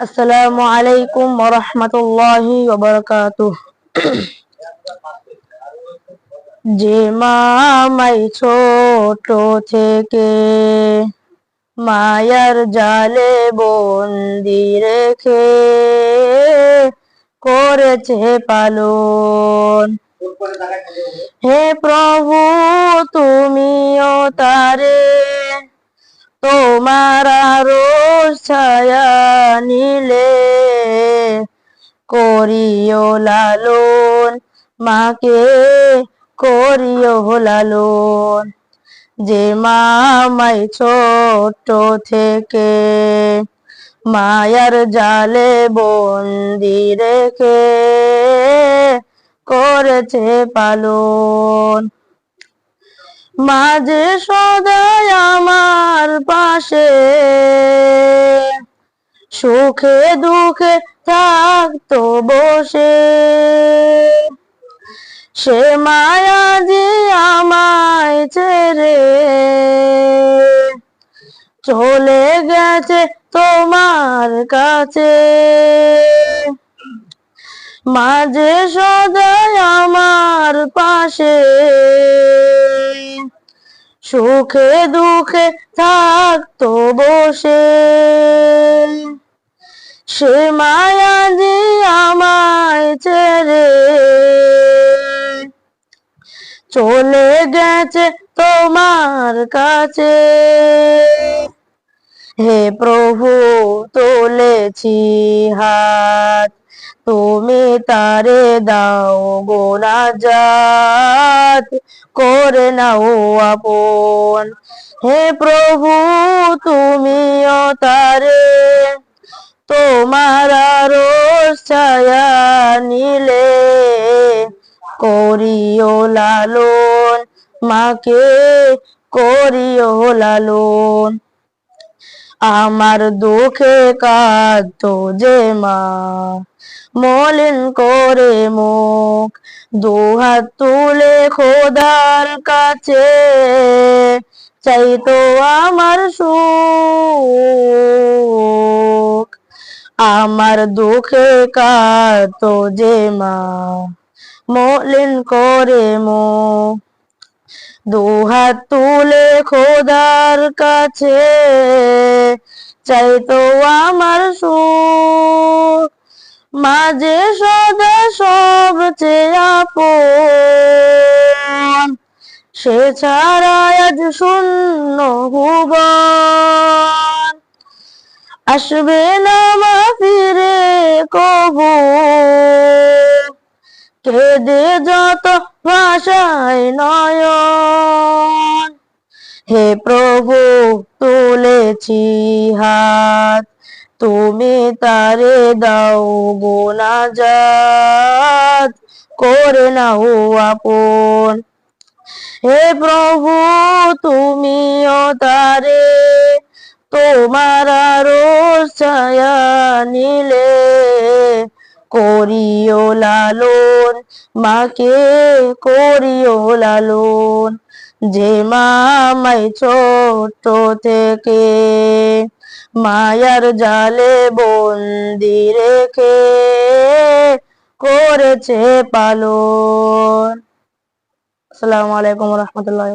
আসসালামু আলাইকুম রহমতুল্লাহি যে মামাই ছোট থেকে মায়ার জালে বন্দি রেখে করেছে পালন। হে প্রভু, তুমিও তারে তোমার রোজ ছায়া নিলে করিও লালন, মাকে করিও লালন। যে মামাই ছোট থেকে মায়ার জালে বন্দি রেখে করেছে পালন। মাঝে সদায় আমার পাশে। সুখে দুঃখে থাকতো বসে। সে মায়া যে আমায় ছেড়ে চলে গেছে তোমার কাছে। মাঝে সদায় আমার পাশে। সুখে দুঃখে থাকতো বসে। সে মায়া যে আমায় ছেড়ে চলে গেছে তোমার কাছে। হে প্রভু, তুলেছি হাত। তুমি তারে দাও গোনা জাত করে নাও আপন। হে প্রভু, তুমিও তারে। তোমার রোজ ছায়া নিলে করিও লালন, মাকে করিও লালন। আমার দুঃখে কাঁদত যে মা মলিন করে মুখ দুহাত তুলে খোদার কাছে। চাইতো আমার সুখ, আমার দুঃখে কাঁদত যে মা। মলিন করে মুখ দুহাত তুলে খোদার কাছে। চাইতো আমার সুখ মাঝে সদা সব আপন। সে ছাড়া আজ শূন্য হুবন আসবে না মা ফিরে কবু। কেঁদে যত ভাষায় নয়ন। হে প্রভু, তুলেছি হাত। তুমি তারে দাও গোনা জাত করে নাও আপন। হে প্রভু, তুমিও তারে তোমার রোজ ছায়া নিলে। করিও লালন, মাকে করিও লালন, যে মামাই ছোট থেকে। মায়ার জালে বন্দি রেখে করেছে পালন। আসসালামু আলাইকুম রহমতুল্লাহ